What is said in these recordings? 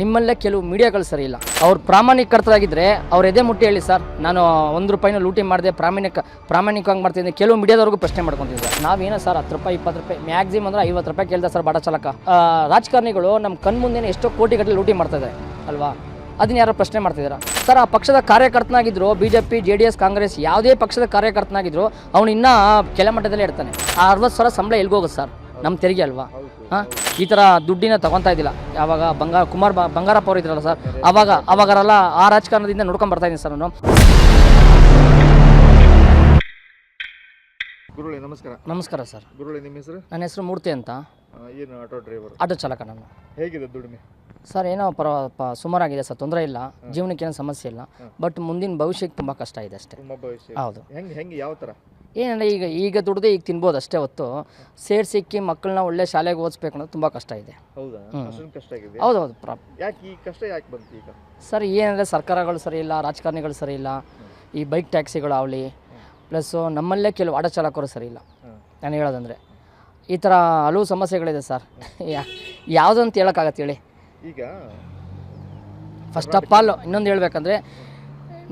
ನಿಮ್ಮಲ್ಲೇ ಕೆಲವು ಮೀಡಿಯಾಗಳು ಸರಿ ಇಲ್ಲ. ಅವ್ರು ಪ್ರಾಮಾಣಿಕರ್ತರಾಗಿದ್ದರೆ ಅವ್ರು ಎದೆ ಮುಟ್ಟಿ ಹೇಳಿ ಸರ್, ನಾನು ಒಂದು ರೂಪಾಯಿನ ಲೂಟಿ ಮಾಡಿದೆ, ಪ್ರಾಮಾಣಿಕ, ಪ್ರಾಮಾಣಿಕವಾಗಿ ಮಾಡ್ತಿದ್ದೆ ಕೆಲವು ಮೀಡಿಯಾದವ್ರಿಗೂ ಪ್ರಶ್ನೆ ಮಾಡ್ಕೊತಿದ್ದೆ ನಾವೇನೋ ಸರ್ ಹತ್ತು ರೂಪಾಯಿ, ಇಪ್ಪತ್ತು ರೂಪಾಯಿ ಮ್ಯಾಕ್ಸಿಮಮ್ ಅಂದ್ರೆ ಐವತ್ತು ರೂಪಾಯಿ ಕೇಳ್ದೆ ಸರ್ ಬಡ ಚಾಲಕ. ರಾಜಕಾರಣಿಗಳು ನಮ್ಮ ಕಣ್ಮುಂದೇನೆ ಎಷ್ಟೋ ಕೋಟಿಗಟ್ಟಲೆ ಲೂಟಿ ಮಾಡ್ತಾ ಇದ್ದಾರೆ ಅಲ್ವಾ? ಅದನ್ನ ಯಾರೋ ಪ್ರಶ್ನೆ ಮಾಡ್ತಿದ್ದೀರಾ ಸರ್, ಆ ಪಕ್ಷದ ಕಾರ್ಯಕರ್ತನಾಗಿದ್ದರು B J P J D S, Congress ಯಾವುದೇ ಪಕ್ಷದ ಕಾರ್ಯಕರ್ತನಾಗಿದ್ದರು ಅವನು ಇನ್ನೂ ಕೆಳಮಟ್ಟದಲ್ಲೇ ಇರ್ತಾನೆ. ಆ ಅರವತ್ತು ಸಾವಿರ ಸಂಬಳ ಎಲ್ಗೋಗುತ್ತೆ ಸರ್? ನಮ್ಮ ತೆರಿಗೆ ಅಲ್ವಾ? ಹಾಂ? ಈ ಥರ ದುಡ್ಡಿನ ತಗೊತಾ ಇದ್ದಿಲ್ಲ. ಯಾವಾಗ ಬಂಗಾರ ಕುಮಾರ್ ಬ- ಬಂಗಾರಪ್ಪ ಅವರು ಇದ್ರಲ್ಲ ಸರ್ ಅವಾಗ ಅವಾಗರೆಲ್ಲ ಆ ರಾಜಕಾರಣದಿಂದ ನೋಡ್ಕೊಂಡು ಬರ್ತಾ ಇದ್ದೀನಿ ಸರ್ ನಾನು. ಗುರುಳಿ ನಮಸ್ಕಾರ. ನಮಸ್ಕಾರ ಸರ್. ಗುರುಳಿ ನಿಮ್ಮ ಹೆಸರು? ನನ್ನ ಹೆಸರು ಮೂರ್ತಿ ಅಂತ. ಏನು ಆಟೋ ಡ್ರೈವರ್? ಆಟೋ ಚಾಲಕ ನಾನು. ಹೇಗಿದೆ ದುಡಿಮೆ? ಸರ್ ಏನೋ ಪರ ಪ- ಸುಮಾರಾಗಿದೆ ಸರ್ ತೊಂದರೆ ಇಲ್ಲ. ಜೀವನಕ್ಕೆ ಏನೋ ಸಮಸ್ಯೆ ಇಲ್ಲ. ಬಟ್ ಮುಂದಿನ ಭವಿಷ್ಯಕ್ಕೆ ತುಂಬ ಕಷ್ಟ ಇದೆ ಅಷ್ಟೇ. ಹೌದು. ಹೆಂಗೆ ಹೆಂಗೆ ಯಾವ ಥರ? ಏನಂದರೆ ಈಗ ಈಗ ದುಡ್ದು ಈಗ ತಿನ್ಬೋದು ಅಷ್ಟೇ ಹೊತ್ತು. ಸೇರ್ಸಿಕ್ಕಿ ಮಕ್ಕಳನ್ನ ಒಳ್ಳೆ ಶಾಲೆಗೆ ಓದಿಸ್ಬೇಕು ಅನ್ನೋದು ತುಂಬ ಕಷ್ಟ ಇದೆ. ಹೌದಾ? ಅಷ್ಟೊಂದು ಕಷ್ಟ ಆಗಿದೆ ಹೌದು ಹೌದು ಪ್ರಾ ಯಾಕೆ ಈ ಕಷ್ಟ ಯಾಕೆ ಬಂತು ಈಗ? ಸರ್ ಏನಂದರೆ ಸರ್ಕಾರಗಳು ಸರಿ ಇಲ್ಲ ರಾಜಕಾರಣಿಗಳು ಸರಿ ಇಲ್ಲ ಈ ಬೈಕ್ ಟ್ಯಾಕ್ಸಿಗಳು ಆಗಲಿ ಪ್ಲಸ್ಸು ನಮ್ಮಲ್ಲೇ ಕೆಲವು ಆಟೋ ಚಾಲಕರು ಸರಿ ಇಲ್ಲ. ನಾನು ಹೇಳೋದಂದರೆ ಈ ಥರ ಹಲವು ಸಮಸ್ಯೆಗಳಿದೆ ಸರ್. ಯಾವುದು ಅಂತ ಹೇಳೋಕ್ಕಾಗತ್ತೆ ಹೇಳಿ. ಈಗ ಫಸ್ಟ್ ಆಫ್ ಆಲ್ ಇನ್ನೊಂದು ಹೇಳ್ಬೇಕಂದ್ರೆ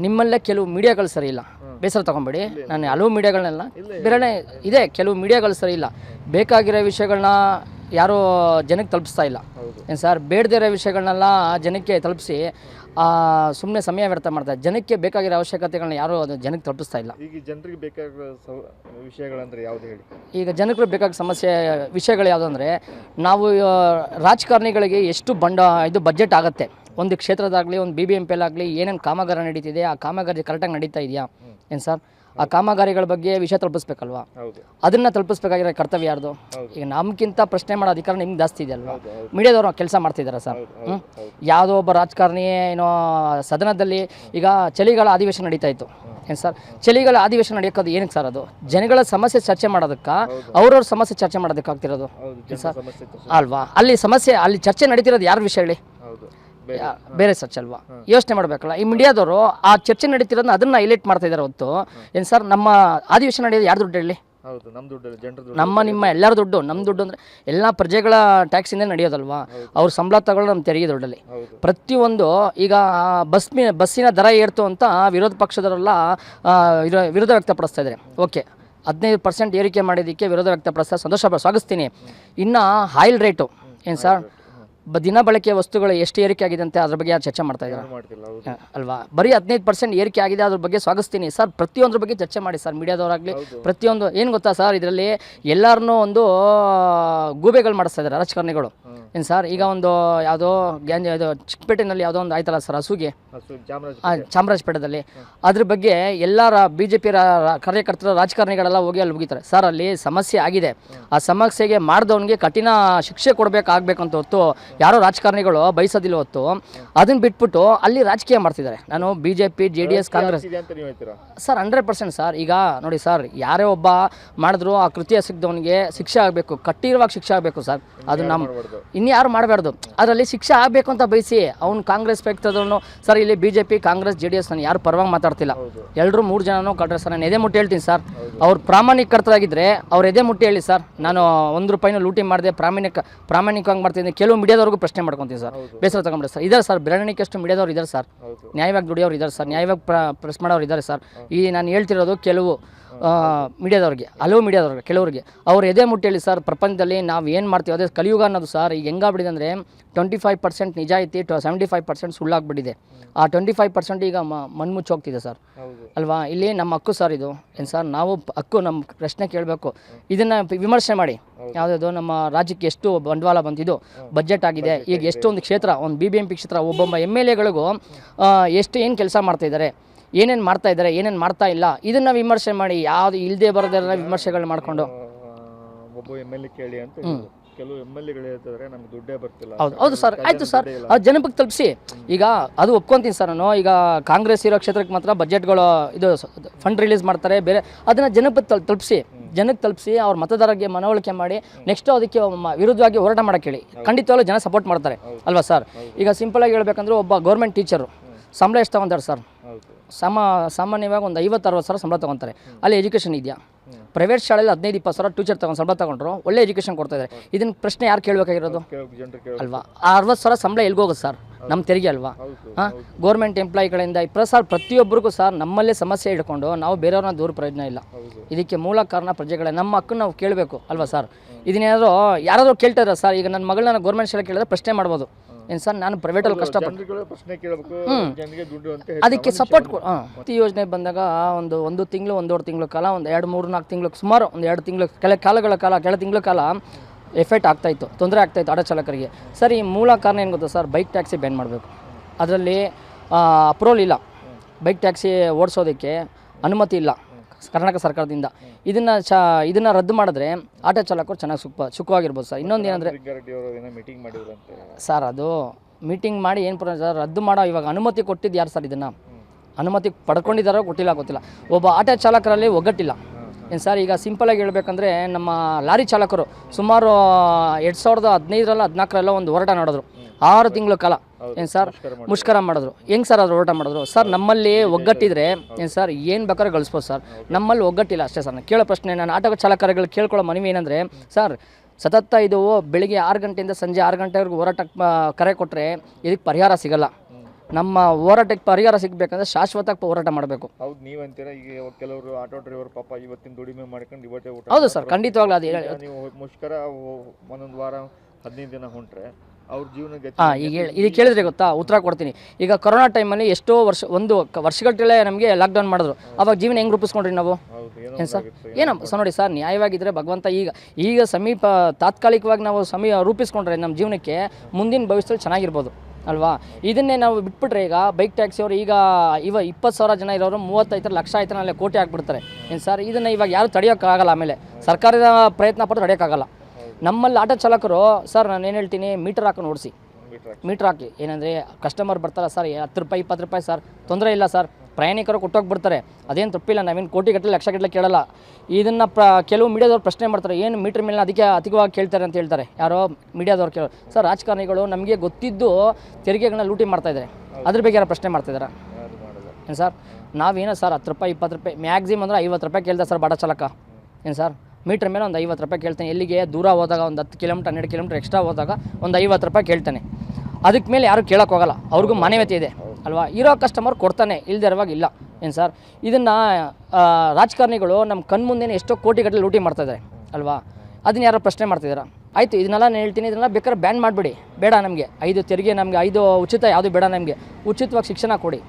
ನಿಮ್ಮಲ್ಲೇ ಕೆಲವು ಮೀಡಿಯಾಗಳು ಸರಿ ಇಲ್ಲ. ಬೇಸರ ತಗೊಂಬೇಡಿ. ನಾನು ಹಲವು ಮೀಡಿಯಾಗಳನ್ನೆಲ್ಲ ಬೇರೆ ಇದೆ ಕೆಲವು ಮೀಡಿಯಾಗಳು ಸರಿ ಇಲ್ಲ. ಬೇಕಾಗಿರೋ ವಿಷಯಗಳನ್ನ ಯಾರೂ ಜನಕ್ಕೆ ತಲುಪಿಸ್ತಾ ಇಲ್ಲ. ಏನು ಸರ್ ಬೇಡದಿರೋ ವಿಷಯಗಳನ್ನೆಲ್ಲ ಜನಕ್ಕೆ ತಲುಪಿಸಿ ಸುಮ್ಮನೆ ಸಮಯ ವ್ಯರ್ಥ ಮಾಡ್ತಾರೆ ಜನಕ್ಕೆ ಬೇಕಾಗಿರೋ ಅವಶ್ಯಕತೆಗಳನ್ನ ಯಾರು ಅದು ಜನಕ್ಕೆ ತಲುಪಿಸ್ತಾ ಇಲ್ಲ. ಈಗ ಜನರಿಗೆ ಬೇಕಾಗಿರೋ ವಿಷಯಗಳಂದ್ರೆ ಯಾವುದು ಹೇಳಿ? ಈಗ ಜನಗಳು ಬೇಕಾದ ಸಮಸ್ಯೆ ವಿಷಯಗಳು ಯಾವುದು ಅಂದರೆ ನಾವು ರಾಜಕಾರಣಿಗಳಿಗೆ ಎಷ್ಟು ಬಂಡ ಇದು ಬಜೆಟ್ ಆಗುತ್ತೆ. ಒಂದು ಕ್ಷೇತ್ರದಾಗಲಿ ಒಂದು ಬಿ ಬಿ ಎಂ ಏನೇನು ಕಾಮಗಾರಿ ನಡೀತಿದೆ ಆ ಕಾಮಗಾರಿ ಕರೆಕ್ಟಾಗಿ ನಡೀತಾ ಇದೆಯಾ? ಏನು ಸರ್? ಆ ಕಾಮಗಾರಿಗಳ ಬಗ್ಗೆ ವಿಷಯ ತಲುಪಿಸ್ಬೇಕಲ್ವಾ? ಅದನ್ನ ತಲುಪಿಸ್ಬೇಕಾಗಿರೋ ಕರ್ತವ್ಯ ಯಾರ್ದು? ಈಗ ನಮ್ಗಿಂತ ಪ್ರಶ್ನೆ ಮಾಡೋ ಅಧಿಕಾರ ನಿಮ್ಗೆ ಜಾಸ್ತಿ ಇದೆ ಅಲ್ವಾ? ಮೀಡಿಯಾದವ್ರು ಕೆಲಸ ಮಾಡ್ತಿದ್ದಾರೆ ಸರ್? ಹ್ಞೂ ಯಾವುದೋ ಒಬ್ಬ ರಾಜಕಾರಣಿ ಏನೋ ಸದನದಲ್ಲಿ ಈಗ ಚಳಿಗಾಲ ಅಧಿವೇಶನ ನಡೀತಾ ಇತ್ತು. ಏನು ಸರ್? ಚಳಿಗಾಲ ಅಧಿವೇಶನ ನಡೆಯೋದು ಏನಕ್ಕೆ ಸರ್ ಅದು? ಜನಗಳ ಸಮಸ್ಯೆ ಚರ್ಚೆ ಮಾಡೋದಕ್ಕೆ ಅವ್ರವ್ರ ಸಮಸ್ಯೆ ಚರ್ಚೆ ಮಾಡೋದಕ್ಕಾಗ್ತಿರೋದು ಸರ್. ಅಲ್ವಾ? ಅಲ್ಲಿ ಸಮಸ್ಯೆ ಅಲ್ಲಿ ಚರ್ಚೆ ನಡೀತಿರೋದು ಯಾರ ವಿಷಯ ಹೇಳಿ? ಬೇರೆ. ಸರ್ಚ್ ಅಲ್ವಾ? ಯೋಚನೆ ಮಾಡಬೇಕಲ್ಲ. ಈ ಮೀಡಿಯಾದವರು ಆ ಚರ್ಚೆ ನಡೀತಿರೋದನ್ನ ಅದನ್ನ ಹೈಲೈಟ್ ಮಾಡ್ತಾ ಇದ್ದಾರೆ ಹೊತ್ತು. ಏನು ಸರ್ ನಮ್ಮ ಅಧಿವೇಶನ ನಡೆಯೋದು ಯಾರು ದುಡ್ಡು ಹೇಳಿ? ಹೌದು ನಮ್ಮ ದುಡ್ಡು ಜನರ ದುಡ್ಡು ನಮ್ಮ ನಿಮ್ಮ ಎಲ್ಲರ ದುಡ್ಡು ನಮ್ಮ ದುಡ್ಡು ಅಂದರೆ ಎಲ್ಲ ಪ್ರಜೆಗಳ ಟ್ಯಾಕ್ಸಿಂದ ನಡೆಯೋದಲ್ವಾ? ಅವ್ರ ಸಂಬಳ ತಗೊಳ್ಳೋ ನಮ್ಮ ತೆರಿಗೆ ದುಡ್ಡಲ್ಲಿ. ಪ್ರತಿಯೊಂದು ಈಗ ಬಸ್ ಬಸ್ಸಿನ ದರ ಏರ್ತು ಅಂತ ವಿರೋಧ ಪಕ್ಷದವರೆಲ್ಲ ವಿರೋಧ ವ್ಯಕ್ತಪಡಿಸ್ತಾ ಇದ್ದಾರೆ ಓಕೆ. ಹದಿನೈದು ಪರ್ಸೆಂಟ್ ಏರಿಕೆ ಮಾಡಿದ್ದಕ್ಕೆ ವಿರೋಧ ವ್ಯಕ್ತಪಡಿಸ್ತಾ ಸಂತೋಷ ಸ್ವಾಗತಿಸ್ತೀನಿ. ಇನ್ನು ಆಯಿಲ್ ರೇಟು ಏನು ಸರ್ ಬ ದಿನ ಬಳಕೆಯ ವಸ್ತುಗಳು ಎಷ್ಟು ಏರಿಕೆ ಆಗಿದೆ ಅಂತ ಅದ್ರ ಬಗ್ಗೆ ಯಾರು ಚರ್ಚೆ ಮಾಡ್ತಾ ಇದ್ದಾರೆ? ಏನು ಮಾಡ್ತಿಲ್ಲ ಹೌದು. ಅಲ್ವಾ? ಬರೀ ಹದಿನೈದು ಪರ್ಸೆಂಟ್ ಏರಿಕೆ ಆಗಿದೆ ಅದ್ರ ಬಗ್ಗೆ ಸ್ವಾಗತಿಸ್ತೀನಿ. ಸರ್ ಪ್ರತಿಯೊಂದ್ರ ಬಗ್ಗೆ ಚರ್ಚೆ ಮಾಡಿ ಸರ್ ಮೀಡಿಯಾದವರಾಗಲಿ ಪ್ರತಿಯೊಂದು ಏನು ಗೊತ್ತಾ ಸರ್ ಇದರಲ್ಲಿ ಎಲ್ಲರನ್ನೂ ಒಂದು ಗೂಬೆಗಳು ಮಾಡಿಸ್ತಾ ಇದ್ದಾರೆ ರಾಜಕಾರಣಿಗಳು. ಏನು ಸರ್ ಈಗ ಒಂದು ಯಾವುದೋ ಗ್ಯಾಂಜ ಇದು ಚಿಕ್ಕಪೇಟೆನಲ್ಲಿ ಯಾವುದೋ ಒಂದು ಆಯ್ತಲ್ಲ ಸರ್ ಹಸುಗೆ? ಹಸು ಚಾಮರಾಜ ಆ, ಚಾಮರಾಜಪೇಟೆದಲ್ಲಿ. ಅದ್ರ ಬಗ್ಗೆ ಎಲ್ಲರ ಬಿ ಜೆ ಪಿ ಕಾರ್ಯಕರ್ತರು ರಾಜಕಾರಣಿಗಳೆಲ್ಲ ಹೋಗಿ ಅಲ್ಲಿ ಮುಗಿತಾರೆ. ಸರ್ ಅಲ್ಲಿ ಸಮಸ್ಯೆ ಆಗಿದೆ. ಆ ಸಮಸ್ಯೆಗೆ ಮಾಡಿದವನಿಗೆ ಕಠಿಣ ಶಿಕ್ಷೆ ಕೊಡಬೇಕಾಗಬೇಕು ಅಂತ ಹೊತ್ತು ಯಾರೋ ರಾಜಕಾರಣಿಗಳು ಬಯಸೋದಿಲ್ಲ ಹೊತ್ತು. ಅದನ್ನ ಬಿಟ್ಬಿಟ್ಟು ಅಲ್ಲಿ ರಾಜಕೀಯ ಮಾಡ್ತಿದ್ದಾರೆ. ನಾನು B J P J D S Congress sir hundred percent sir. ಈಗ ನೋಡಿ ಸರ್ ಯಾರೇ ಒಬ್ಬ ಮಾಡಿದ್ರು ಆ ಕೃತ್ಯ ಸಿಗ್ದವನಿಗೆ ಶಿಕ್ಷೆ ಆಗಬೇಕು ಕಟ್ಟಿರುವಾಗ ಶಿಕ್ಷೆ ಆಗಬೇಕು ಸರ್. ಅದು ನಮ್ಮ ಇನ್ಯಾರು ಮಾಡಬಾರ್ದು? ಅದರಲ್ಲಿ ಶಿಕ್ಷೆ ಆಗಬೇಕು ಅಂತ ಬಯಸಿ ಅವ್ನು ಕಾಂಗ್ರೆಸ್ ಪಕ್ಷದವನು ಸರ್ ಇಲ್ಲಿ B J P Congress J D S ನಾನು ಯಾರು ಪರವಾಗಿ ಮಾತಾಡ್ತಿಲ್ಲ. ಎಲ್ಲರೂ ಮೂರು ಜನನೂ ಕಟ್ರೆ ಸರ್ ನಾನು ಎದೆ ಮುಟ್ಟಿ ಹೇಳ್ತೀನಿ ಸರ್. ಅವ್ರು ಪ್ರಾಮಾಣಿಕರ್ತರಾಗಿದ್ದರೆ ಅವ್ರು ಎದೆ ಮುಟ್ಟಿ ಹೇಳಿ ಸರ್. ನಾನು ಒಂದು ರೂಪಾಯಿನ ಲೂಟಿ ಮಾಡಿದೆ ಪ್ರಾಮಾಣಿಕ ಪ್ರಾಮಾಣಿಕವಾಗಿ ಮಾಡ್ತಿದ್ದೀನಿ. ಕೆಲವು ಮೀಡಿಯಾದವ್ರಿಗೂ ಪ್ರಶ್ನೆ ಮಾಡ್ಕೊತೀವಿ ಸರ್. ಬೇಸರ ತಗೊಂಡ್ರೆ ಸರ್. ಇದಾರೆ ಸರ್ ಬೆರಳಿಕೆಷ್ಟು ಮೀಡಿಯಾದವ್ರು ಇದ್ದಾರೆ ಸರ್. ನ್ಯಾಯವಾಗಿ ದುಡಿಯೋರು ಇದ್ದಾರೆ ಸರ್. ನ್ಯಾಯವಾಗಿ ಪ್ರ ಪ್ರೆಸ್ ಮಾಡೋರು ಇದ್ದಾರೆ ಸರ್. ಈ ನಾನು ಹೇಳ್ತಿರೋದು ಕೆಲವು ಮೀಡಿಯಾದವ್ರಿಗೆ ಹಲವು ಮೀಡಿಯಾದವ್ರಿಗೆ ಕೆಲವರಿಗೆ. ಅವ್ರು ಎದೆ ಮುಟ್ಟೇಳಿ ಸರ್ ಪ್ರಪಂಚದಲ್ಲಿ ನಾವು ಏನು ಮಾಡ್ತೀವಿ ಅದೇ ಕಲಿಯುಗ ಅನ್ನೋದು ಸರ್ ಈಗ ಹೆಂಗಾಗ್ಬಿಟ್ಟಿದೆ ಅಂದರೆ ಟ್ವೆಂಟಿ ಫೈವ್ ಪರ್ಸೆಂಟ್ ನಿಜ ಐತಿ ಸೆವೆಂಟಿ ಫೈವ್ ಪರ್ಸೆಂಟ್ ಸುಳ್ಳಾಗ್ಬಿಟ್ಟಿದೆ. ಆ ಟ್ವೆಂಟಿ ಫೈವ್ ಪರ್ಸೆಂಟ್ ಈಗ ಮ ಮಣ್ಮುಚ್ಚಿ ಹೋಗ್ತಿದೆ ಸರ್ ಅಲ್ವಾ? ಇಲ್ಲಿ ನಮ್ಮ ಹಕ್ಕು ಸರ್ ಇದು. ಏನು ಸರ್ ನಾವು ಹಕ್ಕು ನಮ್ಮ ಪ್ರಶ್ನೆ ಕೇಳಬೇಕು. ಇದನ್ನು ವಿಮರ್ಶೆ ಮಾಡಿ. ಯಾವುದಾದ್ರು ನಮ್ಮ ರಾಜ್ಯಕ್ಕೆ ಎಷ್ಟು ಬಂಡವಾಳ ಬಂತಿದ್ದು ಬಜೆಟ್ ಆಗಿದೆ. ಈಗ ಎಷ್ಟೊಂದು ಕ್ಷೇತ್ರ ಒಂದು ಬಿ ಬಿ ಎಂ ಪಿ ಕ್ಷೇತ್ರ ಒಬ್ಬೊಬ್ಬ ಎಂ ಎಲ್ ಎಗಳಿಗೂ ಎಷ್ಟು ಏನು ಕೆಲಸ ಮಾಡ್ತಾ ಇದ್ದಾರೆ ಏನೇನು ಮಾಡ್ತಾ ಇದ್ದಾರೆ ಏನೇನು ಮಾಡ್ತಾ ಇಲ್ಲ ಇದನ್ನು ವಿಮರ್ಶೆ ಮಾಡಿ ಯಾವುದು ಇಲ್ಲದೆ ಬರೋದೆಲ್ಲ ವಿಮರ್ಶೆಗಳು ಮಾಡಿಕೊಂಡು. ಒಬ್ಬ ಎಂ ಎಲ್ ಎ ಕೇಳಿ ಅಂತ ಹೇಳಿದ್ರು. ಕೆಲವು ಎಂ ಎಲ್ ಎಗಳು ಹೇಳ್ತಿದ್ರೆ ನಮ್ಗೆ ದುಡ್ಡೇ ಬರ್ತಿಲ್ಲ ಹೌದು ಹೌದು ಸರ್ ಆಯಿತು ಸರ್. ಅದು ಜನಪಕ್ಕೆ ತಲುಪಿಸಿ. ಈಗ ಅದು ಒಪ್ಕೊಂತೀನಿ ಸರ್ ನಾನು. ಈಗ ಕಾಂಗ್ರೆಸ್ ಇರೋ ಕ್ಷೇತ್ರಕ್ಕೆ ಮಾತ್ರ ಬಜೆಟ್ಗಳು ಇದು ಫಂಡ್ ರಿಲೀಸ್ ಮಾಡ್ತಾರೆ ಬೇರೆ ಅದನ್ನು ಜನಪಕ್ಕೆ ತಲ್ ತಲುಪಿಸಿ. ಜನಕ್ಕೆ ತಲುಪಿಸಿ ಅವ್ರ ಮತದಾರರಿಗೆ ಮನವೊಲಿಕೆ ಮಾಡಿ ನೆಕ್ಸ್ಟ್ ಅದಕ್ಕೆ ವಿರುದ್ಧವಾಗಿ ಹೋರಾಟ ಮಾಡಕ್ಕೆ ಹೇಳಿ. ಖಂಡಿತವಾಗ್ಲೂ ಜನ ಸಪೋರ್ಟ್ ಮಾಡ್ತಾರೆ. ಅಲ್ವಾ ಸರ್? ಈಗ ಸಿಂಪಲಾಗಿ ಹೇಳ್ಬೇಕಂದ್ರೆ ಒಬ್ಬ ಗೌರ್ಮೆಂಟ್ ಟೀಚರು ಸಂಬಳ ಎಷ್ಟು ತಗೊಂತಾರೆ ಸರ್? ಸಮ ಸಾಮ ಸಾಮಾನ್ಯವಾಗಿ ಒಂದು ಐವತ್ತು ಅರವತ್ತು ಸಾವಿರ ಸಂಬಳ ತೊಗೊತಾರೆ. ಅಲ್ಲಿ ಎಜುಕೇಷನ್ ಇದೆಯಾ? ಪ್ರೈವೇಟ್ ಶಾಲೆಯಲ್ಲಿ ಹದಿನೈದು ಇಪ್ಪತ್ತು ಸಾವಿರ ಟೀಚರ್ ತಗೊಂಡು ಸಂಬಳ ತಗೊಂಡ್ರು ಒಳ್ಳೆ ಎಜುಕೇಷನ್ ಕೊಡ್ತಾ ಇದ್ದಾರೆ ಇದನ್ನ ಪ್ರಶ್ನೆ ಯಾರು ಕೇಳಬೇಕಾಗಿರೋದು? ಅಲ್ವಾ? ಆ ಅರವತ್ತು ಸಾವಿರ ಸಂಬಳ ಎಲ್ಗೋಗುತ್ತೆ ಸರ್? ನಮ್ಮ ತೆರಿಗೆ ಅಲ್ವಾ? ಹಾಂ? ಗೌರ್ಮೆಂಟ್ ಎಂಪ್ಲಾಯಿಗಳಿಂದ ಇಪ್ರ ಸರ್ ಪ್ರತಿಯೊಬ್ಬರಿಗೂ ಸರ್ ನಮ್ಮಲ್ಲೇ ಸಮಸ್ಯೆ ಹಿಡ್ಕೊಂಡು ನಾವು ಬೇರೆಯವ್ರನ್ನ ದೂರ ಪ್ರಯೋಜನ ಇಲ್ಲ. ಇದಕ್ಕೆ ಮೂಲ ಕಾರಣ ಪ್ರಜೆಗಳೇ. ನಮ್ಮ ಹಕ್ಕನ್ನು ನಾವು ಕೇಳಬೇಕು ಅಲ್ವಾ ಸರ್? ಇದನ್ನೇನಾದರೂ ಯಾರಾದರೂ ಕೇಳ್ತಾರ ಸರ್? ಈಗ ನನ್ನ ಮಗಳನ್ನ ಗೌರ್ಮೆಂಟ್ ಶಾಲೆ ಕೇಳಿದ್ರೆ ಪ್ರಶ್ನೆ ಮಾಡ್ಬೋದು. ಏನು ಸರ್ ನಾನು ಪ್ರೈವೇಟಲ್ಲಿ ಕಷ್ಟಪಟ್ಟು ಪ್ರಶ್ನೆ ಕೇಳಬೇಕು ಜನರಿಗೆ ದುಡ್ಡು ಅಂತ ಹೇಳಿ ಅದಕ್ಕೆ ಸಪೋರ್ಟ್ ಹಾಂ. ಪ್ರತಿ ಯೋಜನೆ ಬಂದಾಗ ಒಂದು ಒಂದು ತಿಂಗಳು ಒಂದೂವರೆ ತಿಂಗಳು ಕಾಲ ಒಂದು ಎರಡು ಮೂರು ನಾಲ್ಕು ತಿಂಗಳು ಸುಮಾರು ಒಂದು ಎರಡು ತಿಂಗಳು ಕೆಲ ಕಾಲಗಳ ಕಾಲ ಕೆಲ ತಿಂಗಳ ಕಾಲ ಎಫೆಕ್ಟ್ ಆಗ್ತಾಯಿತ್ತು ತೊಂದರೆ ಆಗ್ತಾಯಿತ್ತು ಆಟೋ ಚಾಲಕರಿಗೆ ಸರ್ ಈ ಮೂಲ ಕಾರಣ ಏನು ಗೊತ್ತಾ ಸರ್? ಬೈಕ್ ಟ್ಯಾಕ್ಸಿ ಬ್ಯಾನ್ ಮಾಡಬೇಕು. ಅದರಲ್ಲಿ ಅಪ್ರೂವಲ್ ಇಲ್ಲ. ಬೈಕ್ ಟ್ಯಾಕ್ಸಿ ಓಡಿಸೋದಕ್ಕೆ ಅನುಮತಿ ಇಲ್ಲ. ಕರ್ನಾಟಕ ಸರ್ಕಾರದಿಂದ. ಇದನ್ನು ಚ ಇದನ್ನು ರದ್ದು ಮಾಡಿದ್ರೆ ಆಟೋ ಚಾಲಕರು ಚೆನ್ನಾಗಿ ಸುಖ ಸುಖವಾಗಿರ್ಬೋದು ಸರ್. ಇನ್ನೊಂದು ಏನಂದರೆ ಮೀಟಿಂಗ್ ಮಾಡಿದ್ರಂತೆ ಸರ್ ಅದು ಮೀಟಿಂಗ್ ಮಾಡಿ ಏನು ಪ್ರಾಬ್ಲಮ್ ಸರ್. ರದ್ದು ಮಾಡೋ ಇವಾಗ ಅನುಮತಿ ಕೊಟ್ಟಿದ್ದು ಯಾರು ಸರ್ ಇದನ್ನು? ಅನುಮತಿ ಪಡ್ಕೊಂಡಿದ್ದಾರೋ ಗೊತ್ತಿಲ್ಲ ಗೊತ್ತಿಲ್ಲ. ಒಬ್ಬ ಆಟೋ ಚಾಲಕರಲ್ಲಿ ಒಗ್ಗಟ್ಟಿಲ್ಲ. ಏನು ಸರ್ ಈಗ ಸಿಂಪಲಾಗಿ ಹೇಳಬೇಕಂದ್ರೆ ನಮ್ಮ ಲಾರಿ ಚಾಲಕರು ಸುಮಾರು ಎರಡು ಸಾವಿರದ ಹದಿನೈದರಲ್ಲ ಹದಿನಾಲ್ಕರಲ್ಲ ಒಂದು ಹೋರಾಟ ನಡೆದ್ರು. ಆರು ತಿಂಗಳು ಕಾಲ. ಏನು ಸರ್? ಮುಷ್ಕರ ಮಾಡಿದ್ರು. ಹೆಂಗೆ ಸರ್ ಅದು ಹೋರಾಟ ಮಾಡಿದ್ರು? ಸರ್ ನಮ್ಮಲ್ಲಿ ಒಗ್ಗಟ್ಟಿದ್ರೆ ಏನು ಸರ್ ಏನು ಬೇಕಾದ್ರೆ ಗಳಿಸ್ಬೋದು ಸರ್. ನಮ್ಮಲ್ಲಿ ಒಗ್ಗಟ್ಟಿಲ್ಲ ಅಷ್ಟೇ ಸರ್. ನಾನು ಕೇಳೋ ಪ್ರಶ್ನೆ ನಾನು ಆಟೋ ಚಾಲಕರುಗಳು ಕೇಳ್ಕೊಳ್ಳೋ ಮನವಿ ಏನಂದರೆ ಸರ್ ಸತತ ಇದು ಬೆಳಿಗ್ಗೆ ಆರು ಗಂಟೆಯಿಂದ ಸಂಜೆ ಆರು ಗಂಟೆವರೆಗೂ ಹೋರಾಟಕ್ಕೆ ಕರೆ ಕೊಟ್ಟರೆ ಇದಕ್ಕೆ ಪರಿಹಾರ ಸಿಗಲ್ಲ. ನಮ್ಮ ಹೋರಾಟಕ್ಕೆ ಪರಿಹಾರ ಸಿಗಬೇಕಂದ್ರೆ ಶಾಶ್ವತ ಹೋರಾಟ ಮಾಡಬೇಕು. ಹೌದು ನೀವು ಅಂತೀರಾ ಈಗ ಕೆಲವರು ಆಟೋ ಡ್ರೈವರ್ ಪಾಪ ಇವತ್ತಿನ ದುಡಿಮೆ ಮಾಡ್ಕೊಂಡು ಇವತ್ತೇ ಹೌದು ಸರ್ ಖಂಡಿತವಾಗ್ಲೂ ಅದೇ ನೀವು ಮುಷ್ಕರ ಒಂದೊಂದು ವಾರ ಹದಿನೈದು ದಿನ ಹೊಂಟ್ರೆ ಅವ್ರ ಜೀವನ ಹಾಂ ಈಗ ಹೇಳಿ ಇದು ಕೇಳಿದ್ರೆ ಗೊತ್ತಾ? ಉತ್ತರ ಕೊಡ್ತೀನಿ. ಈಗ ಕೊರೋನಾ ಟೈಮಲ್ಲಿ ಎಷ್ಟೋ ವರ್ಷ ಒಂದು ವರ್ಷಗಳ ವರ್ಷಗಟ್ಟಲೆ ನಮಗೆ ಲಾಕ್ಡೌನ್ ಮಾಡಿದ್ರು. ಅವಾಗ ಜೀವನ ಹೆಂಗೆ ರೂಪಿಸ್ಕೊಂಡ್ರಿ ನಾವು? ಏನೋ ಸರ್? ಏನು ಸರ್ ನೋಡಿ ಸರ್ ನ್ಯಾಯವಾಗಿದ್ದರೆ ಭಗವಂತ ಈಗ ಈಗ ಸಮೀಪ ತಾತ್ಕಾಲಿಕವಾಗಿ ನಾವು ಸಮೀ ರೂಪಿಸ್ಕೊಂಡ್ರೆ ನಮ್ಮ ಜೀವನಕ್ಕೆ ಮುಂದಿನ ಭವಿಷ್ಯದಲ್ಲಿ ಚೆನ್ನಾಗಿರ್ಬೋದು ಅಲ್ವಾ? ಇದನ್ನೇ ನಾವು ಬಿಟ್ಬಿಟ್ರೆ ಈಗ ಬೈಕ್ ಟ್ಯಾಕ್ಸಿ ಅವರು ಈಗ ಇವ ಇಪ್ಪತ್ತು ಸಾವಿರ ಜನ ಇರೋರು ಮೂವತ್ತೈದು ಲಕ್ಷ ಆಯ್ತು ಅಲ್ಲೇ ಕೋಟಿ ಹಾಕ್ಬಿಡ್ತಾರೆ. ಏನು ಸರ್? ಇದನ್ನು ಇವಾಗ ಯಾರು ತಡೆಯೋಕ್ಕಾಗಲ್ಲ ಆಮೇಲೆ. ಸರ್ಕಾರದ ಪ್ರಯತ್ನ ಪಟ್ಟು ತಡೆಯೋಕ್ಕಾಗಲ್ಲ. ನಮ್ಮಲ್ಲಿ ಆಟೋ ಚಾಲಕರು ಸರ್ ನಾನು ಏನು ಹೇಳ್ತೀನಿ ಮೀಟರ್ ಹಾಕೊಂಡು ಓಡಿಸಿ. ಮೀಟರ್ ಹಾಕಿ. ಏನಂದರೆ ಕಸ್ಟಮರ್ ಬರ್ತಾರ ಸರ್ ಹತ್ತು ರೂಪಾಯಿ ಇಪ್ಪತ್ತು ರೂಪಾಯಿ ಸರ್ ತೊಂದರೆ ಇಲ್ಲ ಸರ್. ಪ್ರಯಾಣಿಕರು ಕೊಟ್ಟೋಗ್ಬಿಡ್ತಾರೆ. ಅದೇನು ತಪ್ಪಿಲ್ಲ ನಾವೇನು ಕೋಟಿ ಗಟ್ಟಲೆ ಲಕ್ಷ ಗಟ್ಟಲೆ ಕೇಳಲ್ಲ. ಇದನ್ನು ಪ್ರ ಕೆಲವು ಮೀಡಿಯಾದವ್ರು ಪ್ರಶ್ನೆ ಮಾಡ್ತಾರೆ ಏನು ಮೀಟ್ರ್ ಮೇಲೆ ಅದಕ್ಕೆ ಅಧಿಕವಾಗಿ ಕೇಳ್ತಾರೆ ಅಂತ ಹೇಳ್ತಾರೆ? ಯಾರೋ ಮೀಡಿಯಾದವ್ರು ಕೇಳೋ ಸರ್ ರಾಜಕಾರಣಿಗಳು ನಮಗೆ ಗೊತ್ತಿದ್ದು ತೆರಿಗೆಗಳನ್ನ ಲೂಟಿ ಮಾಡ್ತಾ ಇದ್ದಾರೆ ಅದ್ರ ಬಗ್ಗೆ ಯಾರೋ ಪ್ರಶ್ನೆ ಮಾಡ್ತಾಯಿದ್ದಾರೆ ಏನು ಸರ್ ನಾವೇನೋ ಸರ್ ಹತ್ತು ರೂಪಾಯಿ ಇಪ್ಪತ್ತು ರೂಪಾಯಿ ಮ್ಯಾಕ್ಸಿಮಮ್ ಅಂದ್ರೆ ಐವತ್ತು ರೂಪಾಯಿ ಕೇಳ್ದೆ ಸರ್ ಬಾಟ ಚಾಲಕ. ಏನು ಸರ್ ಮೀಟ್ರ್ ಮೇಲೆ ಒಂದು ಐವತ್ತು ರೂಪಾಯಿ ಕೇಳ್ತಾನೆ. ಎಲ್ಲಿಗೆ? ದೂರ ಹೋದಾಗ ಒಂದು ಹತ್ತು ಕಿಲೋಮೀಟ್ರ್, ಹನ್ನೆರಡು ಕಿಲೋಮೀಟ್ರ್ ಎಕ್ಸ್ಟ್ರಾ ಹೋದಾಗ ಒಂದು ಐವತ್ತು ರೂಪಾಯಿ ಕೇಳ್ತಾನೆ. ಅದಕ್ಕೆ ಮೇಲೆ ಯಾರು ಕೇಳೋಕೆ ಹೋಗಲ್ಲ. ಅವ್ರಿಗೂ ಮಾನ್ಯತೆ ಇದೆ, ಅಲ್ವಾ? ಇರೋ ಕಸ್ಟಮರ್ ಕೊಡ್ತಾನೆ ಇಲ್ಲದೆ ಇರುವಾಗ ಇಲ್ಲ. ಏನು ಸರ್ ಇದನ್ನು ರಾಜಕಾರಣಿಗಳು ನಮ್ಮ ಕಣ್ಮುಂದೆನೇ ಎಷ್ಟೋ ಕೋಟಿಗಟ್ಟಲೆ ಲೂಟಿ ಮಾಡ್ತಾಯಿದ್ದಾರೆ ಅಲ್ವಾ? ಅದನ್ನ ಯಾರೋ ಪ್ರಶ್ನೆ ಮಾಡ್ತಿದ್ದೀರಾ ಆಯಿತು, ಇದನ್ನೆಲ್ಲ ನಾನು ಹೇಳ್ತೀನಿ. ಇದನ್ನೆಲ್ಲ ಬೇಕಾದ್ರೆ ಬ್ಯಾನ್ ಮಾಡಿಬಿಡಿ. ಬೇಡ ನಮಗೆ. ಐದು ತೆರಿಗೆ ನಮಗೆ, ಐದು ಉಚಿತ, ಯಾವುದು ಬೇಡ ನಮಗೆ. ಉಚಿತವಾಗಿ ಶಿಕ್ಷಣ ಕೊಡಿ.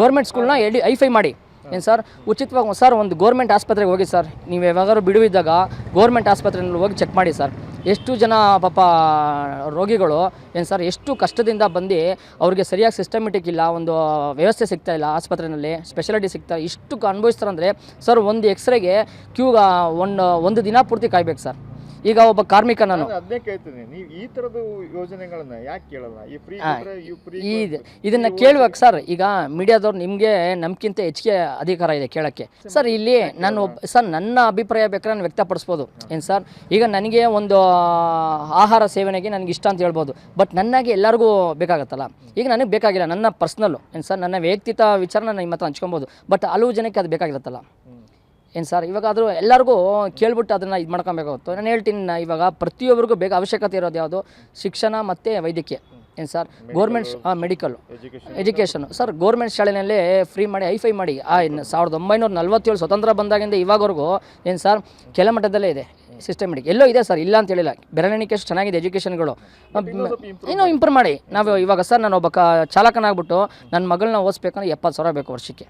ಗೌರ್ಮೆಂಟ್ ಸ್ಕೂಲ್ನ ಎಡಿ ಐಫೈ ಮಾಡಿ. ಏನು ಸರ್? ಉಚಿತವಾಗಿ ಸರ್, ಒಂದು ಗೌರ್ಮೆಂಟ್ ಆಸ್ಪತ್ರೆಗೆ ಹೋಗಿ ಸರ್. ನೀವು ಯಾವಾಗಾದ್ರು ಬಿಡುವಿದ್ದಾಗ ಗೋರ್ಮೆಂಟ್ ಆಸ್ಪತ್ರೆಯಲ್ಲಿ ಹೋಗಿ ಚೆಕ್ ಮಾಡಿ ಸರ್. ಎಷ್ಟು ಜನ ಪಾಪ ರೋಗಿಗಳು, ಏನು ಸರ್, ಎಷ್ಟು ಕಷ್ಟದಿಂದ ಬಂದು ಅವ್ರಿಗೆ ಸರಿಯಾಗಿ ಸಿಸ್ಟಮೆಟಿಕ್ ಇಲ್ಲ, ಒಂದು ವ್ಯವಸ್ಥೆ ಸಿಗ್ತಾ ಇಲ್ಲ ಆಸ್ಪತ್ರೆಯಲ್ಲಿ ಸ್ಪೆಷಾಲಿಟಿ ಸಿಗ್ತಾ ಇಷ್ಟು ಅನುಭವಿಸ್ತಾರಂದರೆ ಸರ್, ಒಂದು ಎಕ್ಸ್ರೇಗೆ ಕ್ಯೂ ಒಂದು ಒಂದು ದಿನ ಪೂರ್ತಿ ಕಾಯ್ಬೇಕು ಸರ್. ಈಗ ಒಬ್ಬ ಕಾರ್ಮಿಕ ನಾನು. ನಾನು ಅದನ್ನೇ ಕೇಳ್ತೀನಿ. ನೀವು ಈ ತರದ ಯೋಜನೆಗಳನ್ನ ಯಾಕೆ ಕೇಳಲ್ಲ? ಈ ಫ್ರೀ ಫ್ರೀ ಈ ಇದನ್ನ ಕೇಳುವಾಗ ಸರ್ ಈಗ ಮೀಡಿಯಾದವ್ರು ನಿಮಗೆ ನಮ್ಕಿಂತ ಹೆಚ್ಚಿಗೆ ಅಧಿಕಾರ ಇದೆ ಕೇಳಕ್ಕೆ. ಸರ್ ಇಲ್ಲಿ ನಾನು ಒಬ್ಬ ಸರ್ ನನ್ನ ಅಭಿಪ್ರಾಯ ಬೇಕಾದ್ರೆ ನಾನು ವ್ಯಕ್ತಪಡಿಸ್ಬೋದು. ಏನ್ ಸರ್? ಈಗ ನನಗೆ ಒಂದು ಆಹಾರ ಸೇವನೆಗೆ ನನಗೆ ಇಷ್ಟ ಅಂತ ಹೇಳ್ಬೋದು. ಬಟ್ ನನಗೆ ಎಲ್ಲರಿಗೂ ಬೇಕಾಗತ್ತಲ್ಲ? ಈಗ ನನಗೆ ಬೇಕಾಗಿಲ್ಲ ನನ್ನ ಪರ್ಸ್ನಲ್ಲು ಏನ್ ಸರ್? ನನ್ನ ವೈಯಕ್ತಿಕ ವಿಚಾರ ನಾನು ನಿಮ್ಮ ಹತ್ರ ಹಂಚ್ಕೊಬೋದು. ಬಟ್ ಹಲವು ಜನಕ್ಕೆ ಅದು ಬೇಕಾಗಿರುತ್ತಲ್ಲ? ಏನು ಸರ್ ಇವಾಗ ಆದರೂ ಎಲ್ಲರಿಗೂ ಕೇಳ್ಬಿಟ್ಟು ಅದನ್ನು ಇದು ಮಾಡ್ಕೊಬೇಕಾಗುತ್ತೆ. ನಾನು ಹೇಳ್ತೀನಿ ನಾ ಇವಾಗ ಪ್ರತಿಯೊಬ್ಬರಿಗೂ ಬೇಗ ಅವಶ್ಯಕತೆ ಇರೋದು ಯಾವುದು? ಶಿಕ್ಷಣ ಮತ್ತು ವೈದ್ಯಕೀಯ. ಏನು ಸರ್? ಗೋರ್ಮೆಂಟ್ ಹಾಂ ಮೆಡಿಕಲ್ಲು ಎಜುಕೇಷನು ಸರ್ ಗೋರ್ಮೆಂಟ್ ಶಾಲೆಯಲ್ಲಿ ಫ್ರೀ ಮಾಡಿ ಐಫೈ ಮಾಡಿ. ಆ ಇನ್ನು ಸಾವಿರದ ಒಂಬೈನೂರ ನಲ್ವತ್ತೇಳು ಸ್ವತಂತ್ರ ಬಂದಾಗಿಂದ ಇವಾಗವರೆಗೂ ಏನು ಸರ್ ಕೆಲ ಮಟ್ಟದಲ್ಲೇ ಇದೆ ಸಿಸ್ಟಮೆಟಿಕ್ ಎಲ್ಲೋ ಇದೆ ಸರ್ ಇಲ್ಲ ಅಂತ ಹೇಳಿಲ್ಲ. ಬೆರಳೆಣಿಕೆಷ್ಟು ಚೆನ್ನಾಗಿದೆ ಎಜುಕೇಷನ್ಗಳು ಇನ್ನೂ ಇಂಪ್ರೂವ್ ಮಾಡಿ. ನಾವು ಇವಾಗ ಸರ್ ನಾನು ಒಬ್ಬ ಕ ಚಾಲಕನಾಗ್ಬಿಟ್ಟು ನನ್ನ ಮಗಳನ್ನ ಓದಿಸ್ಬೇಕಂದ್ರೆ ಎಪ್ಪತ್ತು ಸಾವಿರ ಬೇಕು ವರ್ಷಕ್ಕೆ.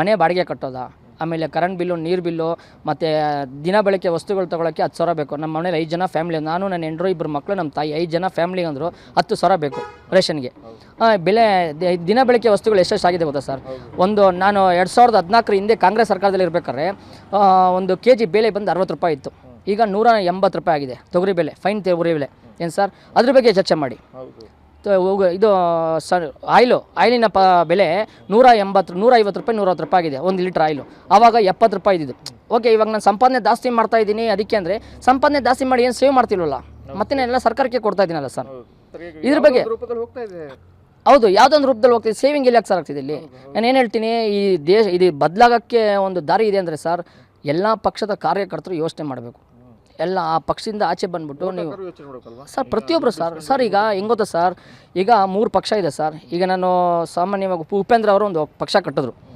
ಮನೆ ಬಾಡಿಗೆ ಕಟ್ಟೋದಾ? ಆಮೇಲೆ ಕರೆಂಟ್ ಬಿಲ್ಲು ನೀರು ಬಿಲ್ಲು ಮತ್ತು ದಿನ ಬಳಕೆ ವಸ್ತುಗಳು ತೊಗೊಳಕ್ಕೆ ಹತ್ತು ಸಾವಿರ ಬೇಕು. ನಮ್ಮ ಮನೇಲಿ ಐದು ಜನ ಫ್ಯಾಮಿಲಿ ನಾನು, ನನ್ನ ಹೆಂಡ್ರು ಇಬ್ಬರು ಮಕ್ಕಳು ನಮ್ಮ ತಾಯಿ, ಐದು ಜನ ಫ್ಯಾಮಿಲಿ ಅಂದರು ಹತ್ತು ಸಾವಿರ ಬೇಕು ರೇಷನ್ಗೆ ಬೆಲೆ ದಿನ ಬಳಕೆ ವಸ್ತುಗಳು ಎಷ್ಟೆಷ್ಟು ಆಗಿದೆ ಗೊತ್ತಾ ಸರ್ ಒಂದು, ನಾನು ಎರಡು ಸಾವಿರದ ಹದಿನಾಲ್ಕರ ಹಿಂದೆ ಕಾಂಗ್ರೆಸ್ ಸರ್ಕಾರದಲ್ಲಿ ಇರಬೇಕಾದ್ರೆ ಒಂದು ಕೆ ಜಿ ಬೆಲೆ ಬಂದು ಅರವತ್ತು ರೂಪಾಯಿ ಇತ್ತು. ಈಗ ನೂರ ಎಂಬತ್ತು ರೂಪಾಯಿ ಆಗಿದೆ. ತೊಗರಿ ಬೆಲೆ ಫೈನ್ ತೊಗರಿ ಬೆಲೆ. ಏನು ಸರ್ ಅದ್ರ ಬಗ್ಗೆ ಚರ್ಚೆ ಮಾಡಿ. ಇದು ಸರ್ ಆಯಿಲು ಆಯಿಲಿನ ಪ ಬೆಲೆ ನೂರ ಎಂಬತ್ತು ನೂರ ಐವತ್ತು ರೂಪಾಯಿ ನೂರವತ್ತು ರೂಪಾಯಿ ಆಗಿದೆ ಒಂದು ಲೀಟ್ರ್ ಆಯಿಲು. ಆವಾಗ ಎಪ್ಪತ್ತು ರೂಪಾಯಿ ಇದ್ದಿದ್ದು. ಓಕೆ ಇವಾಗ ನಾನು ಸಂಪಾದನೆ ಜಾಸ್ತಿ ಮಾಡ್ತಾ ಇದ್ದೀನಿ ಅದಕ್ಕೆ ಅಂದರೆ ಸಂಪಾದನೆ ಜಾಸ್ತಿ ಮಾಡಿ ಏನು ಸೇವ್ ಮಾಡ್ತಿಲ್ವಲ್ಲ? ಮತ್ತೆ ನಾನೆಲ್ಲ ಸರ್ಕಾರಕ್ಕೆ ಕೊಡ್ತಾ ಇದ್ದೀನಲ್ಲ ಸರ್. ಇದ್ರ ಬಗ್ಗೆ- ಹೌದು ಯಾವುದೊಂದು ರೂಪದಲ್ಲಿ ಹೋಗ್ತಿದೆ ಸೇವಿಂಗ್ ಇಲ್ಲ ಸರ್ ಆಗ್ತಿದೆ ಇಲ್ಲಿ? ನಾನು ಏನು ಹೇಳ್ತೀನಿ ಈ ದೇಶ ಇದು ಬದಲಾಗೋಕ್ಕೆ ಒಂದು ದಾರಿ ಇದೆ ಅಂದರೆ ಸರ್ ಎಲ್ಲ ಪಕ್ಷದ ಕಾರ್ಯಕರ್ತರು ಯೋಚನೆ ಮಾಡಬೇಕು. ಎಲ್ಲ ಆ ಪಕ್ಷದಿಂದ ಆಚೆ ಬಂದ್ಬಿಟ್ಟು ನೀವು ಸರ್ ಪ್ರತಿಯೊಬ್ಬರು ಸರ್ ಸರ್ ಈಗ ಹೆಂಗ್ ಗೊತ್ತಾ ಸರ್? ಈಗ ಮೂರು ಪಕ್ಷ ಇದೆ ಸರ್. ಈಗ ನಾನು ಸಾಮಾನ್ಯವಾಗಿ ಉಪ- ಉಪೇಂದ್ರ ಅವರು ಒಂದು ಪಕ್ಷ ಕಟ್ಟಿದ್ರು.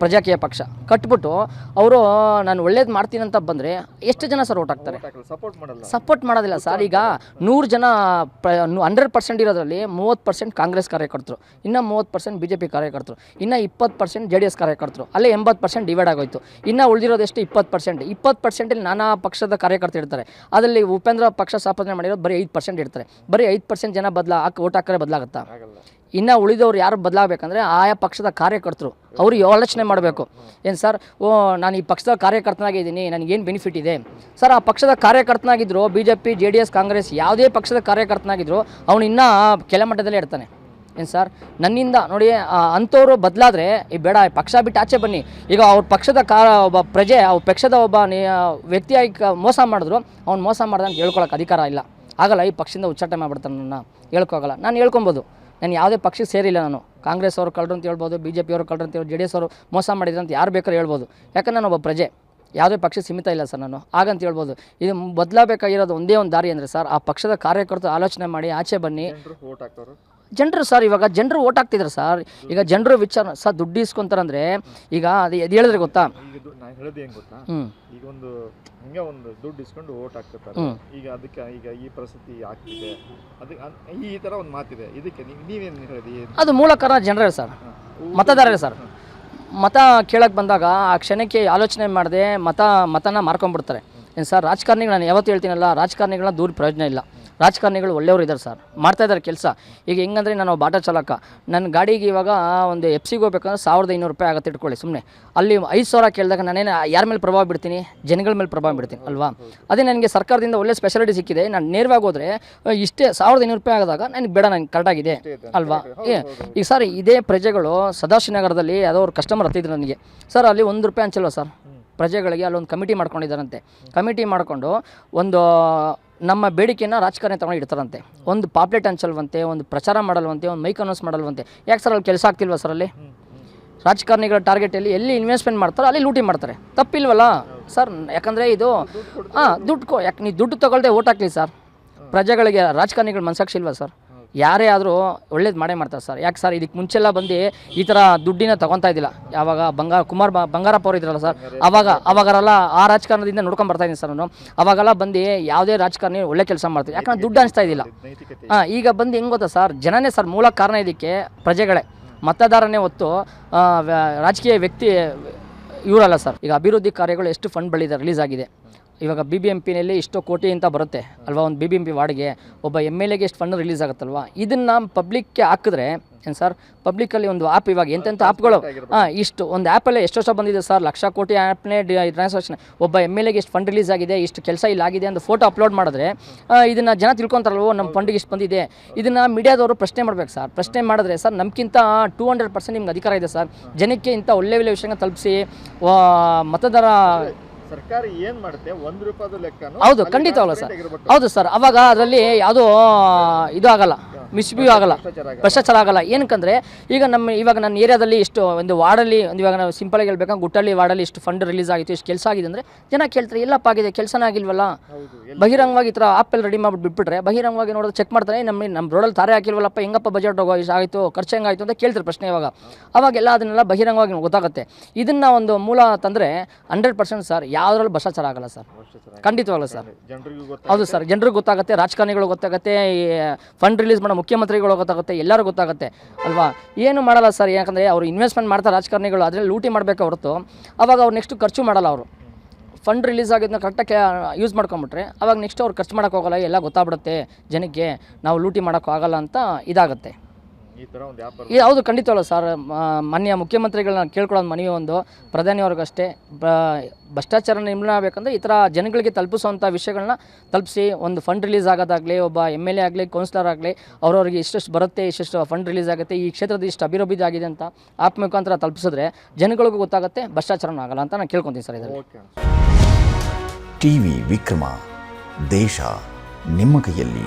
ಪ್ರಜಾಕೀಯ ಪಕ್ಷ. ಕಟ್ಬಿಟ್ಟು ಅವರು ನಾನು ಒಳ್ಳೇದು ಮಾಡ್ತೀನಿ ಅಂತ ಬಂದರೆ ಎಷ್ಟು ಜನ ಸರ್ ಓಟ್ ಹಾಕ್ತಾರೆ? ಸಪೋರ್ಟ್ ಮಾಡೋದಿಲ್ಲ ಸರ್ ಈಗ ನೂರು ಜನ ಹಂಡ್ರೆಡ್ ಪರ್ಸೆಂಟ್ ಇರೋದ್ರಲ್ಲಿ ಮೂವತ್ತು ಪರ್ಸೆಂಟ್ ಕಾಂಗ್ರೆಸ್ ಕಾರ್ಯಕರ್ತರು ಇನ್ನೂ ಮೂವತ್ತು ಪರ್ಸೆಂಟ್ ಬಿ ಜೆ ಪಿ ಕಾರ್ಯಕರ್ತರು ಇನ್ನೂ ಇಪ್ಪತ್ತು ಪರ್ಸೆಂಟ್ ಜೆ ಡಿ ಎಸ್ ಕಾರ್ಯಕರ್ತರು ಅಲ್ಲೇ ಎಂಬತ್ತು ಪರ್ಸೆಂಟ್ ಡಿವೈಡ್ ಆಗೋಯ್ತು. ಇನ್ನೂ ಉಳಿದಿರೋದು ಎಷ್ಟು ಇಪ್ಪತ್ತು ಪರ್ಸೆಂಟ್ ಇಪ್ಪತ್ತು ಪರ್ಸೆಂಟಲ್ಲಿ ನಾನಾ ಪಕ್ಷದ ಕಾರ್ಯಕರ್ತರು ಇರ್ತಾರೆ. ಅದರಲ್ಲಿ ಉಪೇಂದ್ರ ಪಕ್ಷ ಸ್ಥಾಪನೆ ಮಾಡಿರೋದು ಬರೀ ಐದು ಪರ್ಸೆಂಟ್ ಇರ್ತಾರೆ. ಬರೀ ಐದು ಪರ್ಸೆಂಟ್ ಜನ ಬದಲಾ ಹಾಕಿ ಓಟ್ ಹಾಕಿದ್ರೆ ಬದಲಾಗುತ್ತಾ? ಇನ್ನು ಉಳಿದವ್ರು ಯಾರು ಬದಲಾಗಬೇಕಂದ್ರೆ ಆಯಾ ಪಕ್ಷದ ಕಾರ್ಯಕರ್ತರು. ಅವರು ಯೋಚನೆ ಮಾಡಬೇಕು. ಏನು ಸರ್? ಓ, ನಾನು ಈ ಪಕ್ಷದ ಕಾರ್ಯಕರ್ತನಾಗಿದ್ದೀನಿ, ನನಗೇನು ಬೆನಿಫಿಟ್ ಇದೆ? ಸರ್, ಆ ಪಕ್ಷದ ಕಾರ್ಯಕರ್ತನಾಗಿದ್ದರು B J P J D S Congress ಯಾವುದೇ ಪಕ್ಷದ ಕಾರ್ಯಕರ್ತನಾಗಿದ್ದರು ಅವನು ಇನ್ನೂ ಕೆಳಮಟ್ಟದಲ್ಲೇ ಇರ್ತಾನೆ. ಏನು ಸರ್? ನನ್ನಿಂದ ನೋಡಿ ಅಂಥವ್ರು ಬದಲಾದರೆ ಈ ಬೇಡ ಪಕ್ಷ ಬಿಟ್ಟು ಆಚೆ ಬನ್ನಿ. ಈಗ ಅವ್ರ ಪಕ್ಷದ ಕಾ, ಒಬ್ಬ ಪ್ರಜೆ, ಅವ್ರ ಪಕ್ಷದ ಒಬ್ಬ ವ್ಯಕ್ತಿಯಾಗಿ ಮೋಸ ಮಾಡಿದ್ರು, ಅವ್ನು ಮೋಸ ಮಾಡ್ದಂತ ಹೇಳ್ಕೊಳಕ್ಕೆ ಅಧಿಕಾರ ಇಲ್ಲ. ಆಗಲ್ಲ, ಈ ಪಕ್ಷದಿಂದ ಉಚ್ಚಾಟನೆ ಮಾಡ್ಬಿಡ್ತಾನೆ ನನ್ನ. ಹೇಳ್ಕೋಗಲ್ಲ ನಾನು ಹೇಳ್ಕೊಬೋದು ನಾನು ಯಾವುದೇ ಪಕ್ಷಕ್ಕೆ ಸೇರಿಲ್ಲ ನಾನು. ಕಾಂಗ್ರೆಸ್ ಅವರು ಕಳ್ಳರು ಅಂತ ಹೇಳ್ಬೋದು ಬಿ ಜೆ ಪಿ ಅವರು ಕಳ್ಳರು ಅಂತ ಹೇಳ್ಬೋದು, ಜೆ ಡಿ ಎಸ್ ಅವರು ಮೋಸ ಮಾಡಿದ್ರು ಅಂತ ಯಾರು ಬೇಕಾದ್ರೂ ಹೇಳ್ಬೋದು. ಯಾಕಂದ್ರೆ ನಾನು ಒಬ್ಬ ಪ್ರಜೆ. ಯಾವುದೇ ಪಕ್ಷ ಸೀಮಿತ ಇಲ್ಲ ಸರ್ ನಾನು. ಹಾಗಂತ ಹೇಳ್ಬೋದು. ಇದು ಬದಲಾಗಬೇಕಾಗಿರೋದು ಒಂದೇ ಒಂದು ದಾರಿ ಅಂದರೆ ಸರ್, ಆ ಪಕ್ಷದ ಕಾರ್ಯಕರ್ತರು ಆಲೋಚನೆ ಮಾಡಿ, ಆಚೆ ಬನ್ನಿ. ಜನರು ಸರ್ ಇವಾಗ ಜನರು ಓಟ್ ಹಾಕ್ತಿದ್ರು ಸರ್. ಈಗ ಜನರು ವಿಚಾರ ಸರ್ ದುಡ್ಡು ಇಸ್ಕೊಂತಾರಂದ್ರೆ ಈಗ ಅದು ಎದು ಹೇಳಿದ್ರೆ ಗೊತ್ತಾ? ಈಗ ದು- ನಾನ್ ಹೇಳೋದು ಏನ್ ಗೊತ್ತಾ? ಹ್ಞೂ ಈಗ ಒಂದು ಹಂಗೆ ಒಂದು ದುಡ್ಡು ಇಸ್ಕೊಂಡು ಓಟ್ ಹ್ಮ್. ಈಗ ಅದಕ್ಕೆ ಈಗ ಈ ಪರಿಸ್ಥಿತಿ ಆಗ್ತಿದೆ. ಅದಕ್ಕೆ ಈ ತರ ಒಂದು ಮಾತಿದೆ. ಇದಕ್ಕೆ ನೀವ್- ನೀವೇನ್ ಹೇಳೋದು ಅದು ಮೂಲ ಕಾರಣ ಜನರೇ ಸರ್. ಮತದಾರರೇ ಸರ್. ಮತ ಕೇಳಕ್ಕೆ ಬಂದಾಗ ಆ ಕ್ಷಣಕ್ಕೆ ಆಲೋಚನೆ ಮಾಡದೆ ಮತ ಮತನ ಮಾರ್ಕೊಂಡ್ಬಿಡ್ತಾರೆ ಏನು ಸರ್ ರಾಜಕಾರಣಿಗಳು ನಾನು ಯಾವತ್ತು ಹೇಳ್ತೀನಲ್ಲ ರಾಜಕಾರಣಿಗಳನ್ನ ದೂರ ಪ್ರಯೋಜನ ಇಲ್ಲ. ರಾಜಕಾರಣಿಗಳು ಒಳ್ಳೆಯವರು ಇದ್ದಾರೆ ಸರ್. ಮಾಡ್ತಾ ಇದ್ದಾರೆ ಕೆಲಸ. ಈಗ ಹೆಂಗಂದ್ರೆ ನಾನು ಬಾಟ ಚಾಲಕ. ನನ್ನ ಗಾಡಿಗೆ ಇವಾಗ ಒಂದು ಎಫ್ ಸಿಗೆ ಹೋಗ್ಬೇಕಂದ್ರೆ ಸಾವಿರದ ಐನೂರು ರೂಪಾಯಿ ಆಗುತ್ತೆ ಇಟ್ಕೊಳ್ಳಿ ಸುಮ್ಮನೆ ಅಲ್ಲಿ ಐದು ಸಾವಿರ ಕೇಳಿದಾಗ ನಾನೇನು ಯಾರ ಮೇಲೆ ಪ್ರಭಾವ ಬಿಡ್ತೀನಿ ಜನಗಳ ಮೇಲೆ ಪ್ರಭಾವ ಬಿಡ್ತೀನಿ ಅಲ್ವಾ? ಅದೇ ನನಗೆ ಸರ್ಕಾರದಿಂದ ಒಳ್ಳೆ ಸ್ಪೆಷಾಲಿಟಿ ಸಿಕ್ಕಿದೆ. ನಾನು ನೇರವಾಗಿ ಹೋದರೆ ಇಷ್ಟೇ ಸಾವಿರದ ಐನೂರು ರೂಪಾಯಿ ಆದಾಗ ನನಗೆ ಬೇಡ ನನಗೆ ಕರೆಕ್ಟಾಗಿದೆ ಅಲ್ವಾ? ಈಗ ಸರ್ ಇದೇ ಪ್ರಜೆಗಳು ಸದಾಶಿವನಗರದಲ್ಲಿ ಯಾವುದೋ ಅವ್ರು ಕಸ್ಟಮರ್ ಹತ್ತಿದ್ರು ನನಗೆ. ಸರ್ ಅಲ್ಲಿ ಒಂದು ರೂಪಾಯಿ ಹಂಚಲ್ವ ಸರ್? ಪ್ರಜೆಗಳಿಗೆ ಅಲ್ಲೊಂದು ಕಮಿಟಿ ಮಾಡ್ಕೊಂಡಿದ್ದಾರಂತೆ. ಕಮಿಟಿ ಮಾಡಿಕೊಂಡು ಒಂದು ನಮ್ಮ ಬೇಡಿಕೆಯನ್ನು ರಾಜಕಾರಣ ತಗೊಂಡು ಇಡ್ತಾರಂತೆ. ಒಂದು ಪಾಪ್ಲೆಟ್ ಹಂಚಲ್ವಂತೆ ಒಂದು ಪ್ರಚಾರ ಮಾಡಲ್ವಂತೆ ಒಂದು ಮೈಕ್ ಅನೌನ್ಸ್ ಮಾಡಲ್ವಂತೆ. ಯಾಕೆ ಸರ್ ಅಲ್ಲಿ ಕೆಲಸ ಆಗ್ತಿಲ್ವ ಸರ್ ಅಲ್ಲಿ? ರಾಜಕಾರಣಿಗಳ ಟಾರ್ಗೆಟಲ್ಲಿ ಎಲ್ಲಿ ಇನ್ವೆಸ್ಟ್ಮೆಂಟ್ ಮಾಡ್ತಾರೋ ಅಲ್ಲಿ ಲೂಟಿ ಮಾಡ್ತಾರೆ. ತಪ್ಪಿಲ್ವಲ್ಲ? ಸರ್ ಯಾಕಂದರೆ ಇದು ಹಾಂ ದುಡ್ಡು ಕೊ ಯಾಕೆ ನೀವು ದುಡ್ಡು ತಗೊಳ್ದೆ ಓಟ್ ಹಾಕ್ಲಿ ಸರ್. ಪ್ರಜೆಗಳಿಗೆ ರಾಜಕಾರಣಿಗಳು ಮನಸಾಕ್ಷಿ ಇಲ್ವಾ ಸರ್? ಯಾರೇ ಆದರೂ ಒಳ್ಳೇದು ಮಾಡೇ ಮಾಡ್ತಾರೆ ಸರ್. ಯಾಕೆ ಸರ್? ಇದಕ್ಕೆ ಮುಂಚೆಲ್ಲ ಬಂದು ಈ ಥರ ದುಡ್ಡಿನ ತೊಗೊತಾ ಇದ್ದಿಲ್ಲ. ಯಾವಾಗ ಬಂಗಾರ ಕುಮಾರ್ ಬಂಗಾರಪ್ಪ ಅವರು ಇದ್ರಲ್ಲ ಸರ್, ಅವಾಗ, ಅವಾಗರೆಲ್ಲ ಆ ರಾಜಕಾರಣದಿಂದ ನೋಡ್ಕೊಂಡು ಬರ್ತಾ ಇದ್ದೀನಿ ಸರ್ ನಾನು. ಅವಾಗೆಲ್ಲ ಬಂದು ಯಾವುದೇ ರಾಜಕಾರಣಿ ಒಳ್ಳೆ ಕೆಲಸ ಮಾಡ್ತಾರೆ ಯಾಕಂದ್ರೆ ದುಡ್ಡು ಅನಿಸ್ತಾ ಇದ್ದಿಲ್ಲ. ಹಾಂ, ಈಗ ಬಂದು ಹೆಂಗೆ ಗೊತ್ತಾ ಸರ್? ಜನನೇ ಸರ್ ಮೂಲ ಕಾರಣ ಇದಕ್ಕೆ ಪ್ರಜೆಗಳೇ. ಮತದಾರನೇ ಹೊತ್ತು ರಾಜಕೀಯ ವ್ಯಕ್ತಿ ಇವರಲ್ಲ ಸರ್. ಈಗ ಅಭಿವೃದ್ಧಿ ಕಾರ್ಯಗಳು ಎಷ್ಟು ಫಂಡ್ ಬಳಿದ ರಿಲೀಸ್ ಆಗಿದೆ. ಇವಾಗ ಬಿ ಬಿ ಎಂ ಪಿನಲ್ಲಿ ಇಷ್ಟೋ ಕೋಟಿ ಅಂತ ಬರುತ್ತೆ ಅಲ್ವಾ? ಒಂದು ಬಿ ಬಿ ಎಂ ಪಿ ವಾರ್ಡ್ಗೆ ಒಬ್ಬ ಎಂ ಎಲ್ ಎಗೆ ಎಷ್ಟು ಫಂಡ್ ರಿಲೀಸ್ ಆಗುತ್ತಲ್ವಾ? ಇದನ್ನು ಪಬ್ಲಿಕ್ಗೆ ಹಾಕಿದ್ರೆ ಏನು ಸರ್ ಪಬ್ಲಿಕಲ್ಲಿ ಒಂದು ಆ್ಯಪ್ ಇವಾಗ ಎಂತೆಂಥ ಆ್ಯಪ್ಗಳು ಹಾಂ ಇಷ್ಟು ಒಂದು ಆ್ಯಪಲ್ಲೇ ಎಷ್ಟು ವರ್ಷ ಬಂದಿದೆ ಸರ್ ಲಕ್ಷ ಕೋಟಿ ಆ್ಯಪ್ನೇ ಟ್ರಾನ್ಸಾಕ್ಷನ್ ಒಬ್ಬ ಎಂ ಎಲ್ ಎಗೆ ಎಷ್ಟು ಫಂಡ್ ರಿಲೀಸ್ ಆಗಿದೆ ಇಷ್ಟು ಕೆಲಸ ಇಲ್ಲಾಗಿದೆ ಅಂತ ಫೋಟೋ ಅಪ್ಲೋಡ್ ಮಾಡಿದ್ರೆ ಇದನ್ನು ಇದನ್ನ ಜನ ತಿಳ್ಕೊಂತಾರಲ್ವೋ ನಮ್ಮ ಫಂಡಿಗೆ ಇಷ್ಟು ಬಂದಿದೆ? ಇದನ್ನು ಮೀಡಿಯಾದವರು ಪ್ರಶ್ನೆ ಮಾಡ್ಬೇಕು ಸರ್ ಪ್ರಶ್ನೆ ಮಾಡಿದ್ರೆ ಸರ್ ನಮಗಿಂತ ಟೂ ಹಂಡ್ರೆಡ್ ಪರ್ಸೆಂಟ್ ನಿಮ್ಗೆ ಅಧಿಕಾರ ಇದೆ ಸರ್ ಜನಕ್ಕೆ ಇಂಥ ಒಳ್ಳೆ ಒಳ್ಳೆ ವಿಷಯನ ತಲುಪಿಸಿ ಮತದಾರ ಸರ್ಕಾರ ಏನ್ ಮಾಡುತ್ತೆ? ಒಂದ್ ರೂಪಾಯಿದು ಲೆಕ್ಕನು ಹೌದು ಖಂಡಿತವಲ್ಲ ಸರ್. ಹೌದು ಸರ್ ಅವಾಗ ಅದರಲ್ಲಿ ಯಾವುದು ಇದು ಆಗಲ್ಲ ಮಿಸ್ಬ್ಯೂ ಆಗಲ್ಲ ಭ್ರಷ್ಟಾಚಾರ ಆಗಲ್ಲ. ಏನಕ್ಕಂದ್ರೆ ಈಗ ನಮ್ಮ ಇವಾಗ ನನ್ನ ಏರಿಯಾದಲ್ಲಿ ಇಷ್ಟು ಒಂದು ವಾರ್ಡಲ್ಲಿ ಒಂದು ಇವಾಗ ನಾವು ಸಿಂಪಲ್ ಆಗಿ ಹೇಳ್ಬೇಕಂದ್ರೆ ಗುಟ್ಟಳ್ಳಿ ವಾರ್ಡಲ್ಲಿ ಇಷ್ಟು ಫಂಡ್ ರಿಲೀಸ್ ಆಗಿತ್ತು ಇಷ್ಟು ಕೆಲಸ ಆಗಿದೆ ಅಂದರೆ ಜನ ಕೇಳ್ತಾರೆ ಎಲ್ಲಪ್ಪ ಆಗಿದೆ ಕೆಲಸನೇ ಆಗಿಲ್ವಲ್ಲ? ಬಹಿರಂಗವಾಗಿ ಈ ಥರ ಎಲ್ಲ ರೆಡಿ ಮಾಡ್ಬಿಟ್ಟು ಬಿಟ್ಬಿಟ್ರೆ ಬಹಿರಂಗವಾಗಿ ನೋಡೋದು ಚೆಕ್ ಮಾಡ್ತಾರೆ ನಮ್ಮ ನಮ್ಮ ರೋಡಲ್ಲಿ ತಾರೆ ಹಾಕಿಲ್ವಲ್ಲಪ್ಪ ಹೆಂಗಪ್ಪ ಬಜೆಟ್ ಆಯಿತು ಖರ್ಚು ಹೆಂಗಾಯಿತು ಅಂತ ಕೇಳ್ತಾರೆ ಪ್ರಶ್ನೆ ಇವಾಗ. ಅವಾಗೆಲ್ಲ ಅದನ್ನೆಲ್ಲ ಬಹಿರಂಗವಾಗಿ ಗೊತ್ತಾಗುತ್ತೆ. ಇದನ್ನು ಒಂದು ಮೂಲ ತಂದರೆ ಹಂಡ್ರೆಡ್ ಪರ್ಸೆಂಟ್ ಸರ್ ಯಾವುದ್ರಲ್ಲೂ ಭ್ರಷ್ಟಾಚಾರ ಆಗಲ್ಲ ಸರ್. ಖಂಡಿತವಾಗಲ್ಲ ಸರ್. ಹೌದು ಸರ್ ಜನರಿಗೆ ಗೊತ್ತಾಗುತ್ತೆ ರಾಜಕಾರಣಿಗಳು ಗೊತ್ತಾಗುತ್ತೆ ಈ ಫಂಡ್ ರಿಲೀಸ್ ಮಾಡೋ ಮುಖ್ಯಮಂತ್ರಿಗಳು ಗೊತ್ತಾಗುತ್ತೆ ಎಲ್ಲರೂ ಗೊತ್ತಾಗುತ್ತೆ ಅಲ್ವಾ? ಏನು ಮಾಡಲ್ಲ ಸರ್ ಯಾಕಂದರೆ ಅವರು ಇನ್ವೆಸ್ಟ್ಮೆಂಟ್ ಮಾಡ್ತಾರೆ ರಾಜಕಾರಣಿಗಳು ಅದರಲ್ಲಿ ಲೂಟಿ ಮಾಡಬೇಕು ಹೊರತು. ಅವಾಗ ಅವ್ರು ನೆಕ್ಸ್ಟ್ ಖರ್ಚು ಮಾಡಲ್ಲ ಅವರು. ಫಂಡ್ ರಿಲೀಸ್ ಆಗಿದ್ದನ್ನ ಕರೆಕ್ಟಾಗಿ ಯೂಸ್ ಮಾಡ್ಕೊಂಬಿಟ್ರೆ ಅವಾಗ ನೆಕ್ಸ್ಟ್ ಅವ್ರು ಖರ್ಚು ಮಾಡೋಕ್ಕೋಗಲ್ಲ ಎಲ್ಲ ಗೊತ್ತಾಗ್ಬಿಡುತ್ತೆ ಜನಕ್ಕೆ ನಾವು ಲೂಟಿ ಮಾಡೋಕ್ಕಾಗಲ್ಲ ಅಂತ ಇದಾಗುತ್ತೆ. ಈ ತರ ಒಂದು ವ್ಯಾಪಾರ ಇದು ಹೌದು ಖಂಡಿತವಲ್ಲ ಸರ್. ಮಾನ್ಯ ಮುಖ್ಯಮಂತ್ರಿಗಳನ್ನ ಕೇಳ್ಕೊಳ್ಳೋದು ಮನವಿ ಒಂದು. ಪ್ರಧಾನಿಯವ್ರಿಗಷ್ಟೇ. ಬ ಭ್ರಷ್ಟಾಚಾರ ನಿರ್ಮೂಲನೆ ಆಗಬೇಕಂದ್ರೆ ಈ ಥರ ಜನಗಳಿಗೆ ತಲುಪಿಸುವಂಥ ವಿಷಯಗಳನ್ನ ತಲುಪಿಸಿ ಒಂದು ಫಂಡ್ ರಿಲೀಸ್ ಆಗೋದಾಗಲಿ ಒಬ್ಬ ಎಂ ಎಲ್ ಎ ಆಗಲಿ ಕೌನ್ಸಿಲರ್ ಆಗಲಿ ಅವ್ರವ್ರಿಗೆ ಇಷ್ಟೆಷ್ಟು ಬರುತ್ತೆ ಇಷ್ಟೆಷ್ಟು ಫಂಡ್ ರಿಲೀಸ್ ಆಗುತ್ತೆ ಈ ಕ್ಷೇತ್ರದ ಇಷ್ಟು ಅಭಿವೃದ್ಧಿ ಆಗಿದೆ ಅಂತ ಆಪ್ ಮುಖಾಂತರ ತಲುಪಿಸಿದ್ರೆ ಜನಗಳಿಗೂ ಗೊತ್ತಾಗುತ್ತೆ ಭ್ರಷ್ಟಾಚಾರನೂ ಆಗಲ್ಲ ಅಂತ ನಾನು ಕೇಳ್ಕೊತೀನಿ ಸರ್ ಇದರಲ್ಲಿ. T TV Vikrama. ದೇಶ ನಿಮ್ಮ ಕೈಯಲ್ಲಿ.